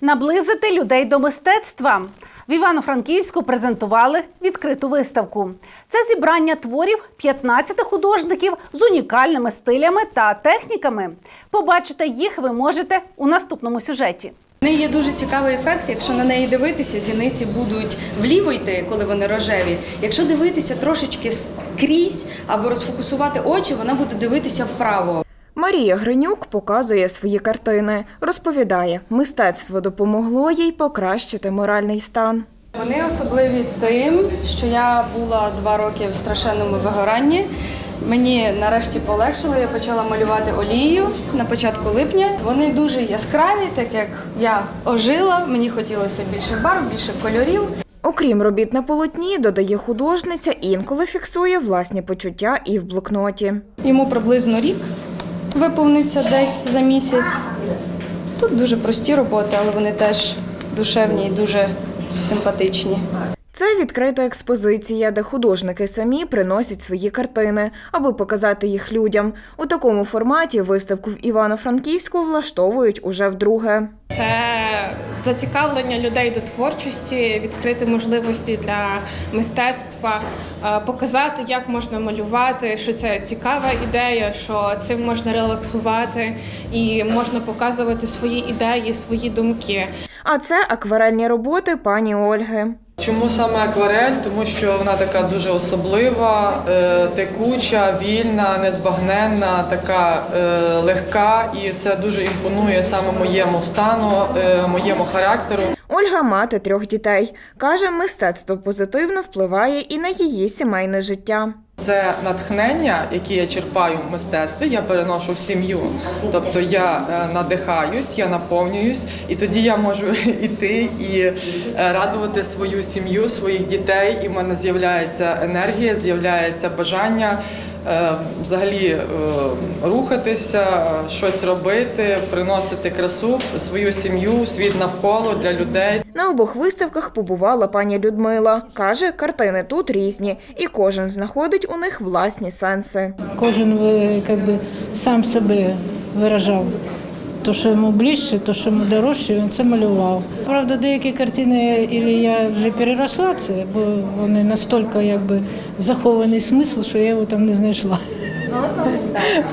Наблизити людей до мистецтва. В Івано-Франківську презентували відкриту виставку. Це зібрання творів 15 художників з унікальними стилями та техніками. Побачити їх ви можете у наступному сюжеті. В неї є дуже цікавий ефект. Якщо на неї дивитися, зіниці будуть вліво йти, коли вони рожеві. Якщо дивитися трошечки скрізь або розфокусувати очі, вона буде дивитися вправо. Марія Гринюк показує свої картини. Розповідає, мистецтво допомогло їй покращити моральний стан. Вони особливі тим, що я була два роки в страшенному вигоранні. Мені нарешті полегшило, я почала малювати олією на початку липня. Вони дуже яскраві, так як я ожила, мені хотілося більше барв, більше кольорів. Окрім робіт на полотні, додає художниця, інколи фіксує власні почуття і в блокноті. Йому приблизно рік виповниться десь за місяць. Тут дуже прості роботи, але вони теж душевні і дуже симпатичні. Це відкрита експозиція, де художники самі приносять свої картини, аби показати їх людям. У такому форматі виставку в Івано-Франківську влаштовують уже вдруге. Це зацікавлення людей до творчості, відкрити можливості для мистецтва, е, показати, як можна малювати, що це цікава ідея, що цим можна релаксувати і можна показувати свої ідеї, свої думки. А це акварельні роботи пані Ольги. Чому саме акварель? Тому що вона така дуже особлива, е, текуча, вільна, незбагненна, така е, легка, і це дуже імпонує саме моєму стану, е, моєму характеру. Ольга мати трьох дітей. Каже, мистецтво позитивно впливає і на її сімейне життя. Це натхнення, яке я черпаю в мистецтві, я переношу в сім'ю. Тобто я е, надихаюсь, я наповнююсь, і тоді я можу іти і е, радувати свою сім'ю, своїх дітей. І в мене з'являється енергія, з'являється бажання взагалі е, рухатися, е, щось робити, приносити красу в свою сім'ю, в світ навколо для людей. На обох виставках побувала пані Людмила. Каже, картини тут різні, і кожен знаходить у них власні сенси. Кожен якби как сам себе виражав. То, що йому ближче, то, що йому дорожче, він це малював. Правда, деякі картини ілі я вже переросла це, бо вони настільки якби, захований смисл, що я його там не знайшла.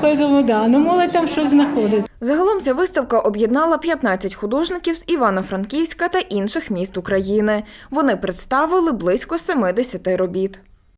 Тому да, ну молодь там щось знаходить. Загалом ця виставка об'єднала 15 художників з Івано-Франківська та інших міст України. Вони представили близько 70 робіт.